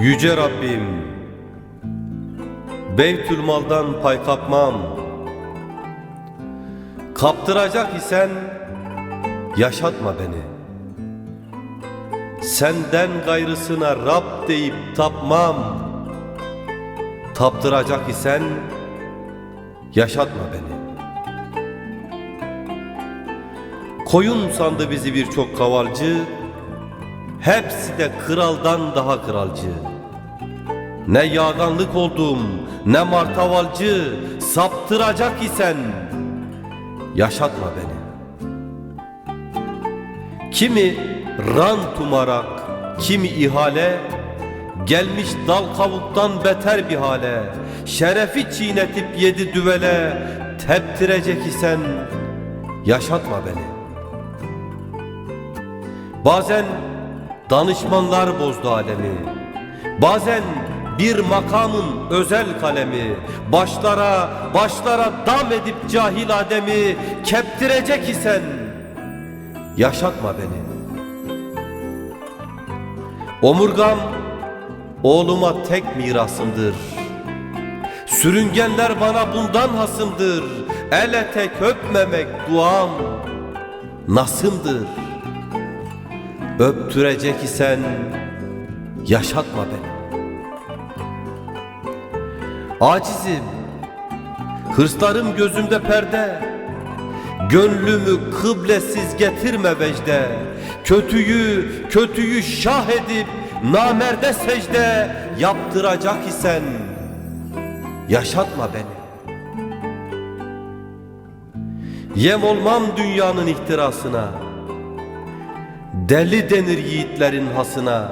Yüce Rabbim Beytülmal'dan pay kapmam. Kaptıracak isen yaşatma beni. Senden gayrısına Rab deyip tapmam. Taptıracak isen yaşatma beni. Koyun sandı bizi birçok kavalcı. Hepsi de kraldan daha kralcı Ne yağdanlık oldum ne martavalcı Saptıracak isen. Yaşatma beni. Kimi rant umarak kimi ihale Gelmiş dal kavuktan beter bir hale. Şerefi çiğnetip yedi düvele Teptirecek isen. Yaşatma beni. Bazen danışmanlar bozdu alemi. Bazen bir makamın özel kalemi Başlara başlara dam edip cahil ademi Keptirecek isen yaşatma beni. Omurgam oğluma tek mirasımdır. Sürüngenler bana bundan hasımdır. Ele tek öpmemek duam Nasımdır. Öptürecek isen yaşatma beni Acizim Hırslarım gözümde perde. Gönlümü kıblesiz getirme vecde. Kötüyü, kötüyü şah edip Namerde secde yaptıracak isen Yaşatma beni. Yem olmam dünyanın ihtirasına Deli denir yiğitlerin hasına.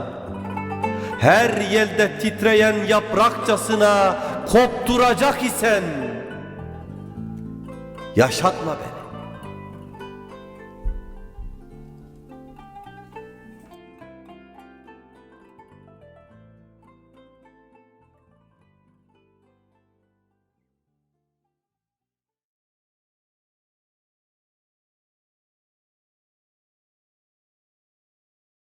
Her yelde titreyen yaprakçasına Kopturacak isen Yaşatma beni